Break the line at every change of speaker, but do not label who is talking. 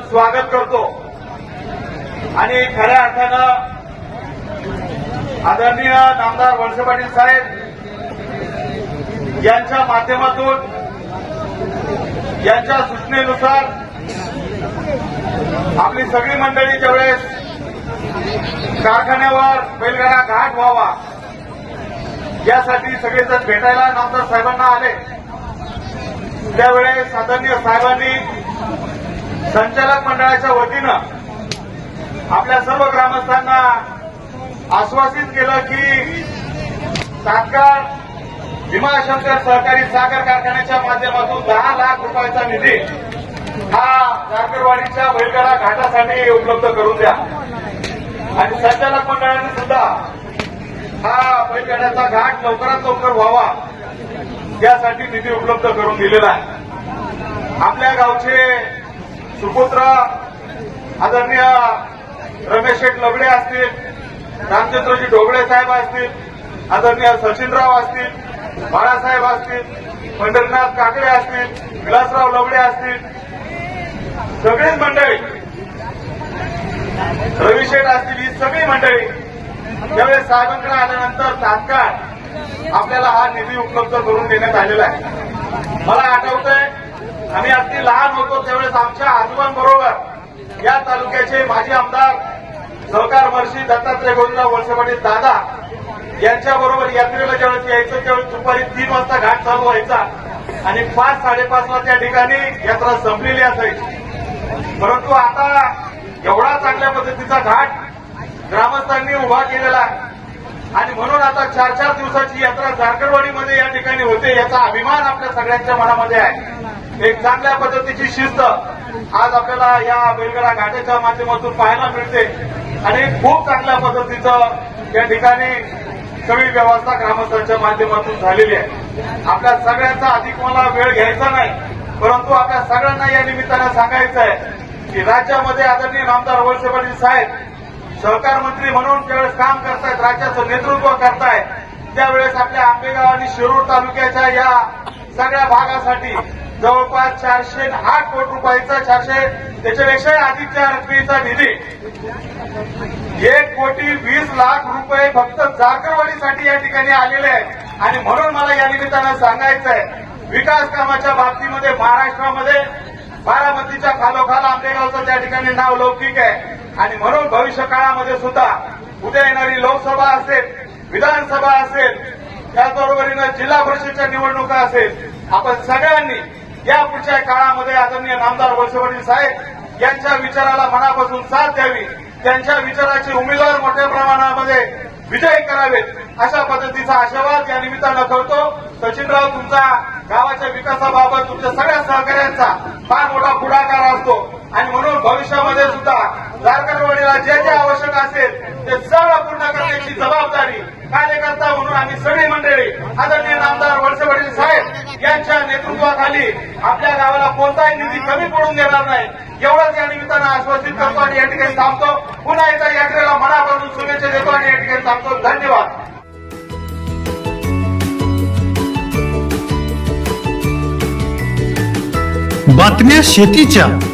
स्वागत करतो. आणि खऱ्या अर्थानं आदरणीय नामदार वळसे पाटील साहेब यांच्या माध्यमातून यांच्या सूचनेनुसार आपली सगळी मंडळी ज्यावेळेस कारखान्यावर बैलगाडा घाट व्हावा यासाठी सगळेजण भेटायला नामदार साहेबांना आले. त्यावेळेस आदरणीय साहेबांनी संचालक मंडळाच्या वतीनं आपल्या सर्व ग्रामस्थांना आश्वासित केलं की तात्काळ भीमाशंकर सहकारी साखर कारखान्याच्या माध्यमातून दहा लाख रुपयाचा निधी हा जारकरवाडीच्या बैलगाडा घाटासाठी उपलब्ध करून द्या. आणि संचालक मंडळाने सुद्धा हा बैलगाड्याचा घाट लवकरात लवकर व्हावा यासाठी निधी उपलब्ध करून दिलेला आहे. आपल्या गावचे सुपुत्र आदरणीय रमेश शेठ लबडे असतील रामचंद्रजी ढोबळे साहेब असतील आदरणीय सचिनराव असतील बाळासाहेब असतील पंढरीनाथ काकडे असतील विलासराव लबडे असतील सगळीच मंडळी रवी शेठ असतील ही सगळी मंडळी त्यावेळेस साहेबांकडे आल्यानंतर तात्काळ आपल्याला हा निधी उपलब्ध करून देण्यात आलेला आहे. मला आठवतंय आम्ही अगदी लहान होतो त्यावेळेस आमच्या आजोबांबरोबर या तालुक्याचे माजी आमदार सहकार वर्षी दत्तात्रय गोविंदराव वळसे पाटील दादा यांच्याबरोबर यात्रेला ज्यावेळेस यायचं त्यावेळेस दुपारी तीन वाजता घाट चालू व्हायचा आणि पाच साडेपाचला त्या ठिकाणी यात्रा संपलेली असायची. परंतु आता एवढा चांगल्या पद्धतीचा घाट ग्रामस्थांनी उभा केलेला आहे. आणि म्हणून आता चार चार दिवसाची यात्रा झारखंडवाडीमध्ये या ठिकाणी होते याचा अभिमान आपल्या सगळ्यांच्या मनामध्ये आहे. एक चांगल्या पद्धतीची शिस्त आज आपल्याला या बेलगडा घाटाच्या माध्यमातून पाहायला मिळते. आणि खूप चांगल्या पद्धतीचं या ठिकाणी सगळी व्यवस्था ग्रामस्थांच्या माध्यमातून झालेली आहे. आपल्या सगळ्यांचा अधिक मला वेळ घ्यायचा नाही परंतु आपल्या सगळ्यांना या निमित्तानं सांगायचं आहे की राज्यामध्ये आदरणीय नामदार वळसे पाटील साहेब सहकार मंत्री म्हणून ज्यावेळेस काम करतायत राज्याचं नेतृत्व करतायत त्यावेळेस आपल्या आंबेगाव आणि शिरूर तालुक्याच्या या सगळ्या भागासाठी जवळपास चारशे आठ कोटी रुपयाचा चारशे त्याच्यापेक्षाही अधिकच्या रकमेचा निधी एक कोटी वीस लाख रुपये फक्त जागरवाडीसाठी या ठिकाणी आलेले आहेत. आणि म्हणून मला या निमित्तानं सांगायचं आहे विकास कामाच्या बाबतीमध्ये महाराष्ट्रामध्ये बारामतीच्या खालोखाल आंबेगावचं त्या ठिकाणी नाव लौकिक आहे. आणि म्हणून भविष्य काळामध्ये सुद्धा उद्या येणारी लोकसभा असेल विधानसभा असेल त्याचबरोबरीनं जिल्हा परिषदच्या निवडणुका असेल आपण सगळ्यांनी या पुढच्या काळामध्ये आदरणीय नामदार वळसेवडील साहेब यांच्या विचाराला मनापासून साथ द्यावी त्यांच्या विचाराचे उमेदवार मोठ्या प्रमाणामध्ये विजय करावेत अशा पद्धतीचा आशावाद या निमित्तानं करतो. सचिनराव तुमचा गावाच्या विकासाबाबत तुमच्या सगळ्या सहकार्यांचा फार मोठा पुढाकार असतो. आणि म्हणून भविष्यामध्ये सुद्धा झारखंडवाडीला जे जे आवश्यक असेल ते सर्व पूर्ण करण्याची जबाबदारी कार्यकर्ता म्हणून आम्ही सगळी मंडळी आदरणीय नामदार वळसे वडील साहेब यांच्या नेतृत्वाखाली आपल्या गावाला कोणताही निधी कमी पडून देणार नाही. एवढंच या निमित्तानं आश्वासित करतो आणि या ठिकाणी थांबतो. पुन्हा एकदा यात्रेला मनापासून शुभेच्छा देतो आणि या ठिकाणी थांबतो. धन्यवाद.
बातम्या शेतीच्या.